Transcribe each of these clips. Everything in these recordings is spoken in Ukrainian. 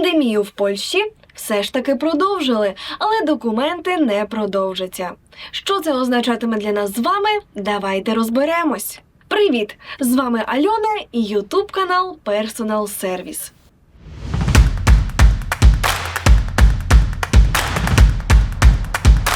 Пандемію в Польщі все ж таки продовжили, але документи не продовжаться. Що це означатиме для нас з вами? Давайте розберемось. Привіт! З вами Альона і Ютуб канал Personal Service.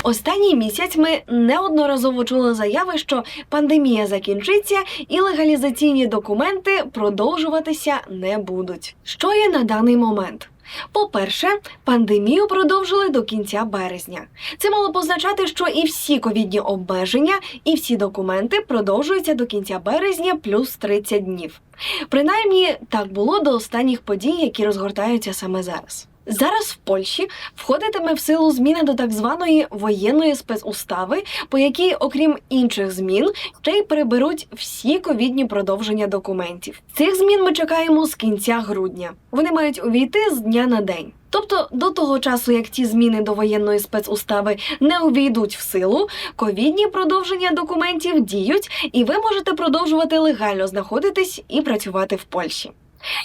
Останній місяць ми неодноразово чули заяви, що пандемія закінчиться і легалізаційні документи продовжуватися не будуть. Що є на даний момент? По-перше, пандемію продовжили до кінця березня. Це мало позначати, що і всі ковідні обмеження, і всі документи продовжуються до кінця березня плюс 30 днів. Принаймні так було до останніх подій, які розгортаються саме зараз. Зараз в Польщі входитиме в силу зміна до так званої воєнної спецустави, по якій, окрім інших змін, ще й переберуть всі ковідні продовження документів. Цих змін ми чекаємо з кінця грудня. Вони мають увійти з дня на день. Тобто до того часу, як ті зміни до воєнної спецустави не увійдуть в силу, ковідні продовження документів діють, і ви можете продовжувати легально знаходитись і працювати в Польщі.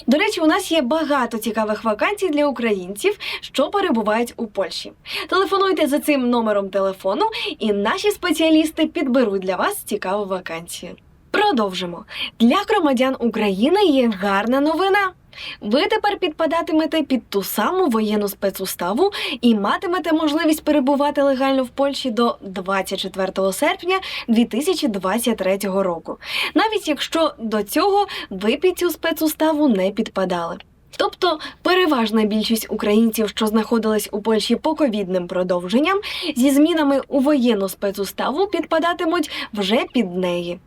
До речі, у нас є багато цікавих вакансій для українців, що перебувають у Польщі. Телефонуйте за цим номером телефону, і наші спеціалісти підберуть для вас цікаву вакансію. Продовжимо. Для громадян України є гарна новина. Ви тепер підпадатимете під ту саму воєнну спецуставу і матимете можливість перебувати легально в Польщі до 24 серпня 2023 року, навіть якщо до цього ви під цю спецуставу не підпадали. Тобто переважна більшість українців, що знаходились у Польщі по ковідним продовженням, зі змінами у воєнну спецуставу підпадатимуть вже під неї.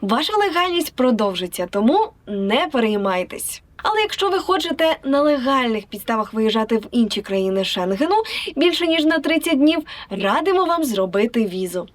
Ваша легальність продовжиться, тому не переймайтесь. Але якщо ви хочете на легальних підставах виїжджати в інші країни Шенгену більше ніж на 30 днів, радимо вам зробити візу.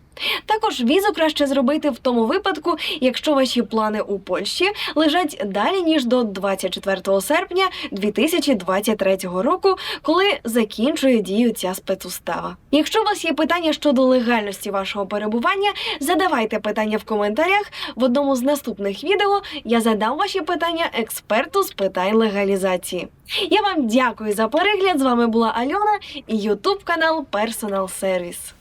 Також візу краще зробити в тому випадку, якщо ваші плани у Польщі лежать далі ніж до 24 серпня 2023 року, коли закінчує дію ця спецустава. Якщо у вас є питання щодо легальності вашого перебування, задавайте питання в коментарях. В одному з наступних відео я задам ваші питання експерту з питань легалізації. Я вам дякую за перегляд. З вами була Альона і Ютуб канал Personal Service.